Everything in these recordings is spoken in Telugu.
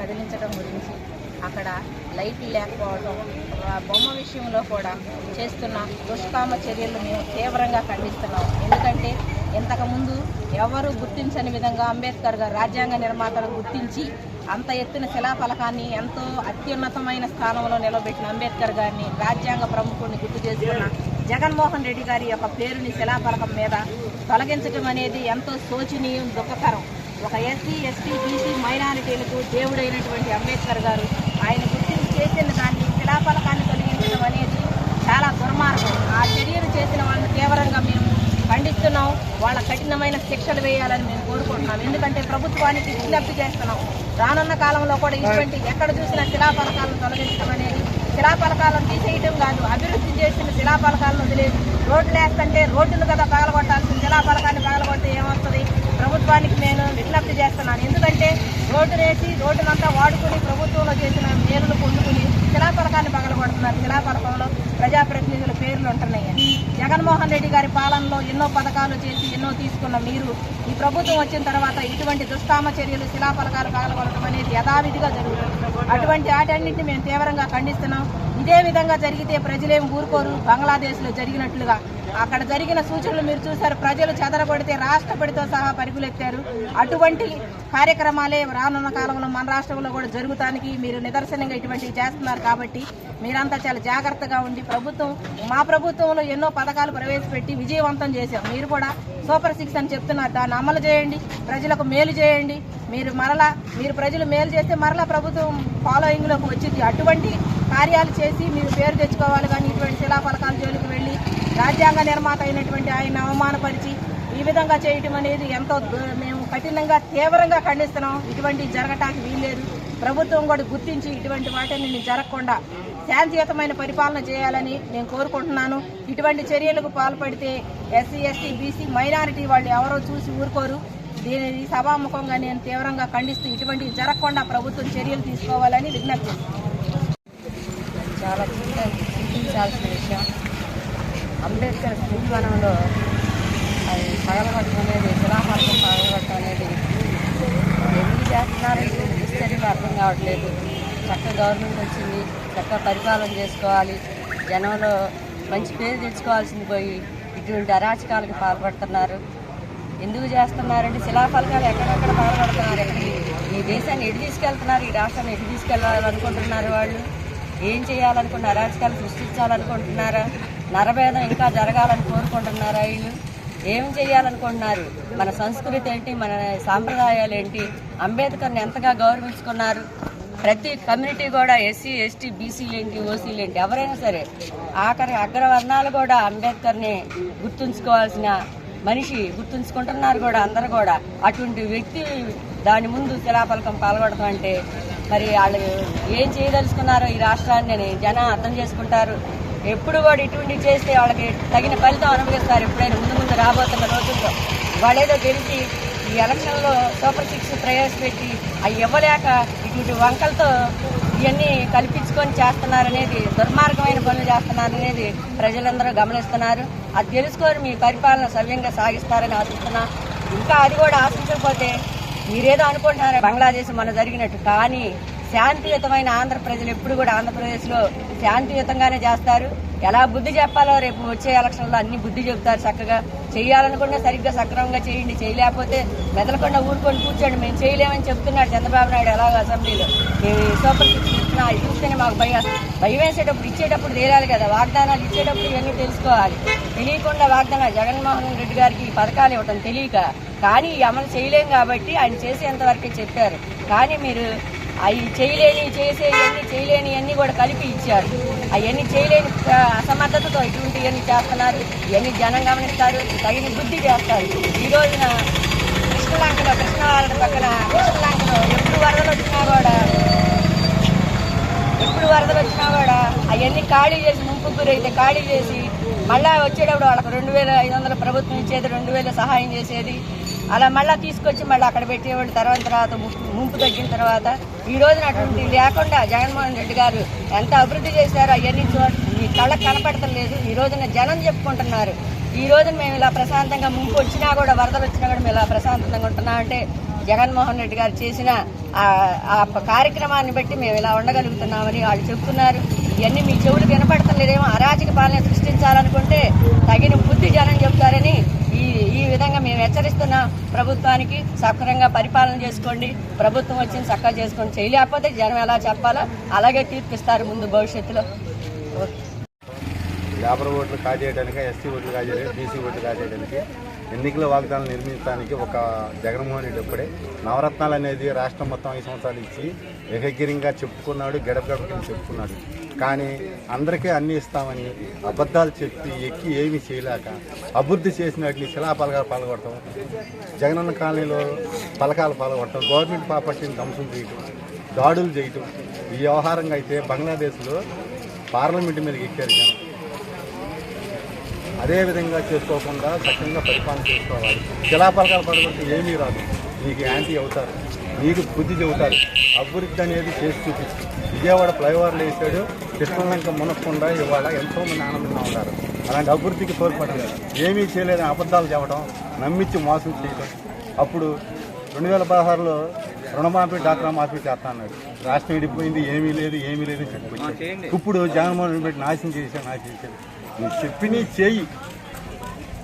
కదిలించడం గురించి అక్కడ లైట్లు లేకపోవడం బొమ్మ విషయంలో కూడా చేస్తున్న దుష్కామ చర్యలు మేము తీవ్రంగా ఖండిస్తున్నాం. ఎందుకంటే ఇంతకుముందు ఎవరు గుర్తించని విధంగా అంబేద్కర్ గారు రాజ్యాంగ నిర్మాతలు గుర్తించి అంత ఎత్తున శిలాఫలకాన్ని ఎంతో అత్యున్నతమైన స్థానంలో నిలబెట్టిన అంబేద్కర్ గారిని రాజ్యాంగ ప్రముఖుడిని గుర్తు చేసుకున్న జగన్మోహన్ రెడ్డి గారి యొక్క పేరుని శిలాఫలకం మీద తొలగించడం అనేది ఎంతో శోచనీయం దుఃఖకరం. ఒక ఎస్సీ ఎస్టీ బీసీ మైనారిటీలకు దేవుడైనటువంటి అంబేద్కర్ గారు ఆయన గుర్తింపు చేసిన దాన్ని శిలాఫలకాన్ని తొలగించడం అనేది చాలా దుర్మార్గం. ఆ చర్యలు చేసిన వాళ్ళని తీవ్రంగా మేము ఖండిస్తున్నాం. వాళ్ళ కఠినమైన శిక్షలు వేయాలని మేము కోరుకుంటున్నాం. ఎందుకంటే ప్రభుత్వానికి విజ్ఞప్తి చేస్తున్నాం. రానున్న కాలంలో కూడా ఇటువంటి ఎక్కడ చూసినా శిలాఫలకాలను తొలగించడం అనేది శిలాఫలకాలను తీసేయటం కాదు. అభివృద్ధి చేసిన శిలాఫలకాలను వదిలేదు రోడ్లు వేస్తుంటే రోడ్డును కదా పగలగొట్టాల్సిన శిలాఫలకాన్ని పగలగొడితే ఏమవుతుంది ప్రభుత్వానికి విజ్ఞప్తి చేస్తున్నాను. ఎందుకంటే రోడ్డు వేసి రోడ్డునంతా వాడుకుని ప్రభుత్వంలో చేసిన మేలును పొందుకుని శిలాఫలకాన్ని పగలగొడుతున్నారు. శిలాఫలకంలో ప్రజాప్రతినిధుల పేర్లు ఉంటున్నాయి జగన్మోహన్ రెడ్డి గారి పాలనలో ఎన్నో పథకాలు చేసి ఎన్నో తీసుకున్న మీరు ఈ ప్రభుత్వం వచ్చిన తర్వాత ఇటువంటి దుష్కామ చర్యలు శిలాఫలకాలు పగలగొడటం అనేది యథావిధిగా జరుగుతుంది. అటువంటి వాటన్నింటినీ మేము తీవ్రంగా ఖండిస్తున్నాం. ఇదే విధంగా జరిగితే ప్రజలేం ఊరుకోరు. బంగ్లాదేశ్లో జరిగినట్లుగా అక్కడ జరిగిన సూచనలు మీరు చూశారు. ప్రజలు చెదరగొడితే రాష్ట్రపతితో సహా పరుగులెత్తారు. అటువంటి కార్యక్రమాలే రానున్న కాలంలో మన రాష్ట్రంలో కూడా జరుగుతానికి మీరు నిదర్శనంగా ఇటువంటివి చేస్తున్నారు కాబట్టి మీరంతా చాలా జాగ్రత్తగా ఉండి ప్రభుత్వం మా ప్రభుత్వంలో ఎన్నో పథకాలు ప్రవేశపెట్టి విజయవంతం చేశాం. మీరు కూడా సూపర్ సిక్స్ అని చెప్తున్నారు. దాన్ని అమలు చేయండి. ప్రజలకు మేలు చేయండి. మీరు మరలా మీరు ప్రజలు మేలు చేస్తే మరలా ప్రభుత్వం ఫాలోయింగ్లోకి వచ్చింది. అటువంటి కార్యాలు చేసి మీరు పేరు తెచ్చుకోవాలి కానీ ఇటువంటి శిలాఫలకాల జోలికి వెళ్ళి రాజ్యాంగ నిర్మాత అయినటువంటి ఆయన అవమానపరిచి ఈ విధంగా చేయటం అనేది ఎంతో మేము కఠినంగా తీవ్రంగా ఖండిస్తున్నాం. ఇటువంటి జరగటానికి వీల్లేదు. ప్రభుత్వం కూడా గుర్తించి ఇటువంటి వాటిని జరగకుండా శాంతియుతమైన పరిపాలన చేయాలని నేను కోరుకుంటున్నాను. ఇటువంటి చర్యలకు పాల్పడితే ఎస్సీ ఎస్టీ బీసీ మైనారిటీ వాళ్ళు ఎవరో చూసి ఊరుకోరు. దీని సభాముఖంగా నేను తీవ్రంగా ఖండిస్తూ ఇటువంటివి జరగకుండా ప్రభుత్వం చర్యలు తీసుకోవాలని విజ్ఞప్తి చాలా చింతించాల్సిన విషయం. అంబేద్కర్ స్మృతివనంలో అది పగలగొట్టడం అనేది శిలాఫలకం పగలగొట్టడం అనేది ఎందుకు చేస్తున్నారో? హిస్టరీలో అర్థం కావట్లేదు. చక్క గవర్నమెంట్ వచ్చింది చక్క పరిపాలన చేసుకోవాలి. జనంలో మంచి పేరు తెచ్చుకోవాల్సింది పోయి ఇటువంటి అరాచకాలకు పాల్పడుతున్నారు. ఎందుకు చేస్తున్నారంటే శిలాఫలకాలు ఎక్కడెక్కడ పాల్పడుతున్నారు ఎక్కడ ఈ దేశాన్ని ఎటు తీసుకెళ్తున్నారు? ఈ రాష్ట్రాన్ని ఎటు తీసుకెళ్ళాలనుకుంటున్నారు వాళ్ళు? ఏం చేయాలనుకున్న అరాచకాలు సృష్టించాలనుకుంటున్నారా? నరభేదం ఇంకా జరగాలని కోరుకుంటున్నారా వీళ్ళు? ఏం చేయాలనుకుంటున్నారు మన సంస్కృతి ఏంటి? మన సాంప్రదాయాలు ఏంటి? అంబేద్కర్ని ఎంతగా గౌరవించుకున్నారు? ప్రతి కమ్యూనిటీ కూడా ఎస్సీ ఎస్టీ బీసీలు ఏంటి ఓసీలు ఏంటి ఎవరైనా సరే ఆఖరి అగ్రవర్ణాలు కూడా అంబేద్కర్ని గుర్తుంచుకోవాల్సిన మనిషి గుర్తుంచుకుంటున్నారు కూడా అందరు కూడా. అటువంటి వ్యక్తి దాని ముందు శిలాఫలకం పాల్గొడతాం అంటే మరి వాళ్ళు ఏం చేయదలుచుకున్నారో ఈ రాష్ట్రాన్ని జనం అర్థం చేసుకుంటారు. ఎప్పుడు వాడు ఇటువంటి చేస్తే వాళ్ళకి తగిన ఫలితం అనుభవిస్తారు ఎప్పుడైనా ముందు ముందు రాబోతున్న రోజుల్లో. వాళ్ళేదో గెలిచి ఈ ఎలక్షన్లో సూపర్ సిక్స్ ప్రవేశపెట్టి అవి ఇవ్వలేక ఇటువంటి వంకలతో ఇవన్నీ కల్పించుకొని చేస్తున్నారనేది దుర్మార్గమైన పనులు చేస్తున్నారనేది ప్రజలందరూ గమనిస్తున్నారు. అది తెలుసుకొని మీ పరిపాలన సవ్యంగా సాగిస్తారని ఆశిస్తున్నా. ఇంకా అది కూడా ఆశించకపోతే మీరేదో అనుకుంటున్నారు బంగ్లాదేశ్ మన జరిగినట్టు. కానీ శాంతియుతమైన ఆంధ్ర ప్రజలు ఎప్పుడు కూడా ఆంధ్రప్రదేశ్లో శాంతియుతంగానే చేస్తారు. ఎలా బుద్ధి చెప్పాలో రేపు వచ్చే ఎలక్షన్లో అన్ని బుద్ధి చెబుతారు చక్కగా. చేయాలనుకున్నా సరిగ్గా సక్రమంగా చేయండి చేయలేకపోతే మెదలకుండా ఊరుకొని కూర్చోండి. మేము చేయలేమని చెప్తున్నాడు చంద్రబాబు నాయుడు ఎలాగో అసెంబ్లీలో. మేము ఈ సూపర్ సిక్స్ ఇస్తున్నా చూస్తేనే మాకు భయం. భయం వేసేటప్పుడు ఇచ్చేటప్పుడు తేలాలి కదా. వాగ్దానాలు ఇచ్చేటప్పుడు ఇవన్నీ తెలుసుకోవాలి. తెలియకుండా వాగ్దానాలు జగన్మోహన్ రెడ్డి గారికి ఈ పథకాలు ఇవ్వటం తెలియక. కానీ అమలు చేయలేం కాబట్టి ఆయన చేసేంతవరకే చెప్పారు. కానీ మీరు అవి చేయలేని చేసేవన్నీ చేయలేని అన్నీ కూడా కలిపి ఇచ్చారు. అవన్నీ చేయలేని అసమర్థతతో ఇటువంటివన్నీ చేస్తున్నారు ఇవన్నీ జనం గమనిస్తారు తగిన బుద్ధి చేస్తారు. ఈ రోజున కృష్ణలాంకలో కృష్ణ వాళ్ళ పక్కన కృష్ణలాంకలో ఎప్పుడు వరదలు వచ్చినా కూడా ఎప్పుడు వరదలు వచ్చినా కూడా అవన్నీ ఖాళీ చేసి ముంపు గురైతే ఖాళీ చేసి మళ్ళీ వచ్చేటప్పుడు వాళ్ళకి రెండు వేల ఐదు వందల ప్రభుత్వం ఇచ్చేది రెండు వేల సహాయం చేసేది అలా మళ్ళీ తీసుకొచ్చి మళ్ళీ అక్కడ పెట్టేవాళ్ళు తర్వాత తర్వాత ముంపు- తగ్గిన తర్వాత ఈ రోజున అటువంటి లేకుండా జగన్మోహన్ రెడ్డి గారు ఎంత అభివృద్ధి చేశారో అవన్నీ చూ మీ కళ్ళకు కనపడటం లేదు ఈ రోజున జనం చెప్పుకుంటున్నారు. ఈ రోజున మేము ఇలా ప్రశాంతంగా ముంపు వచ్చినా కూడా వరదలు వచ్చినా కూడా మేము ఇలా ప్రశాంతంగా ఉంటున్నాం అంటే జగన్మోహన్ రెడ్డి గారు చేసిన ఆ- ఆ కార్యక్రమాన్ని బట్టి మేము ఇలా ఉండగలుగుతున్నామని వాళ్ళు చెప్తున్నారు. ఇవన్నీ మీ చెవులు వినపడతలేదేమో. అరాచక పాలన సృష్టించాలనుకుంటే తగిన బుద్ధి జనం చెప్తారని ఈ ఈ విధంగా మేము హెచ్చరిస్తున్న ప్రభుత్వానికి సక్రంగా పరిపాలన చేసుకోండి. ప్రభుత్వం వచ్చింది చక్కగా చేసుకోండి. చేయలేకపోతే జనం ఎలా చెప్పాలో? అలాగే తీర్పిస్తారు ముందు భవిష్యత్తులో. లేబర్ ఓట్లు కాజేయడానికి ఎస్సీ ఓట్లు కాజేయడానికి బీసీ ఓట్లు కాజేయడానికి? ఎన్నికల వాగ్దానాలు నిర్మించడానికి ఒక జగన్మోహన్ రెడ్డి అప్పుడే నవరత్నాలు అనేది రాష్ట్రం మొత్తం ఐదు సంవత్సరాలు ఇచ్చి ఏకగిరిగా చెప్పుకున్నాడు గడప గడపకి చెప్పుకున్నాడు. కానీ అందరికీ అన్ని ఇస్తామని అబద్ధాలు చెప్పి ఎక్కి ఏమీ చేయలేక అభివృద్ధి చేసిన వాటిని శిలాపలకాలు పాల్గొడటం జగనన్న కాలనీలో పలకాలు పాల్గొడటం గవర్నమెంట్ ప్రాపర్టీని ధ్వంసం చేయటం దాడులు చేయటం ఈ వ్యవహారంగా అయితే బంగ్లాదేశ్లో పార్లమెంటు మీదకి ఎక్కారు కానీ అదే విధంగా చేసుకోకుండా చక్కగా పరిపాలన చేసుకోవాలి. శిలాపలకాలు పడగొట్టి ఏమీ రాదు. నీకు యాంటీ అవుతారు. నీకు బుద్ధి చెబుతారు. అభివృద్ధి అనేది చేసి చూపించు. విజయవాడ ఫ్లైఓవర్లు వేసాడు. కృష్ణలంక మునక్కుండా ఇవాళ ఎంతో మంది ఆనందంగా ఉన్నారు అలాంటి అభివృద్ధికి తోడ్పడాలి ఏమీ చేయలేదని అబద్ధాలు చెప్పడం నమ్మించి మోసం చేయడం. అప్పుడు రెండు వేల పదహారులో రుణమాఫీ డాక్రా మాఫీ చేస్తా అన్నాడు. రాష్ట్రం విడిపోయింది ఏమీ లేదు ఏమీ లేదు అని చెప్పొచ్చాడు ఇప్పుడు జగన్మోహన్ రెడ్డి పెట్టి నాశనం చేశాడు నాశనం చేశాడు. చెప్పిని చేయి.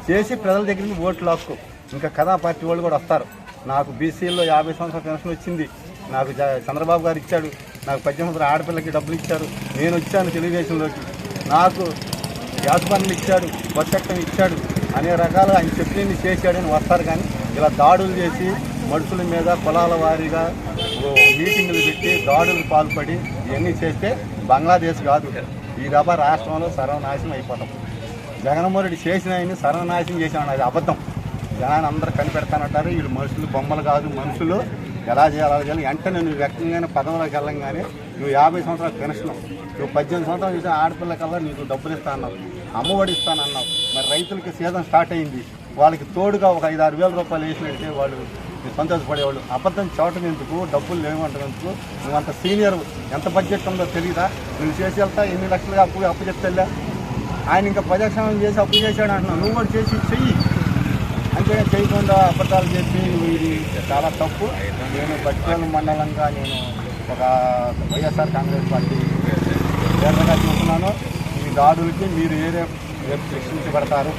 చేసి ప్రజల దగ్గర నుంచి ఓట్లు లాక్కో. ఇంకా కథా పార్టీ వాళ్ళు కూడా వస్తారు. నాకు బీసీల్లో యాభై సంవత్సరాల పెన్షన్ వచ్చింది. నాకు చంద్రబాబు గారు ఇచ్చాడు. నాకు పద్దెనిమిది సంవత్సరాల ఆడపిల్లకి డబ్బులు ఇచ్చారు. నేను వచ్చాను తెలుగుదేశంలోకి. నాకు గ్యాస్ బండ్లు ఇచ్చాడు బస్ ఇచ్చాడు. అనేక రకాలు ఆయన చెప్పినవి చేశాడని వస్తారు కానీ ఇలా దాడులు చేసి మనుషుల మీద కులాల వారీగా ఓ మీటింగులు పెట్టి దాడులు పాల్పడి ఇవన్నీ చేస్తే బంగ్లాదేశ్ కాదు. ఈ దఫా రాష్ట్రంలో సర్వనాశనం అయిపోతాం. జగన్మోహన్ రెడ్డి చేసిన ఆయన సర్వనాశనం చేసాడు అది అబద్ధం. జనాన్ని అందరూ కనిపెడతానంటారు. వీళ్ళు మనుషులు బొమ్మలు కాదు. మనుషులు ఎలా చేయాలి అలా చేయాలి. వెంటనే నువ్వు వ్యక్తంగానే పదవులకు వెళ్ళంగానే నువ్వు యాభై సంవత్సరాలు పెన్షన్ నువ్వు పద్దెనిమిది సంవత్సరాలు చేసిన ఆడపిల్లకల్లా నీకు డబ్బులు ఇస్తానన్నావు అమ్మఒడి అమ్మఒడిస్తానన్నావు మరి రైతులకి సీజన్ స్టార్ట్ అయింది. వాళ్ళకి తోడుగా ఒక ఐదు ఆరు వేల రూపాయలు వేసినట్టే వాళ్ళు సంతోషపడేవాళ్ళు. అబద్ధం చోటం ఎందుకు డబ్బులు లేవంటందుకు నువ్వు అంత సీనియర్ ఎంత బడ్జెట్ ఉందో తెలియదా నువ్వు చేసి వెళ్తా ఎన్ని లక్షలుగా అప్పు అప్పు చెప్తా ఆయన ఇంకా ప్రజాక్షేమం చేసి అప్పు చేశాడు అంటున్నావు. నువ్వు కూడా చేసి చెయ్యి. అంతే చేయకుండా అబద్ధాలు చెప్పి ఇది చాలా తప్పు. నేను బట్టిపల్లి మండలంగా నేను ఒక వైఎస్ఆర్ కాంగ్రెస్ పార్టీ కేంద్రంగా చూస్తున్నాను. దాడులకి మీరు ఏరే రేపు శిక్షించబడతారు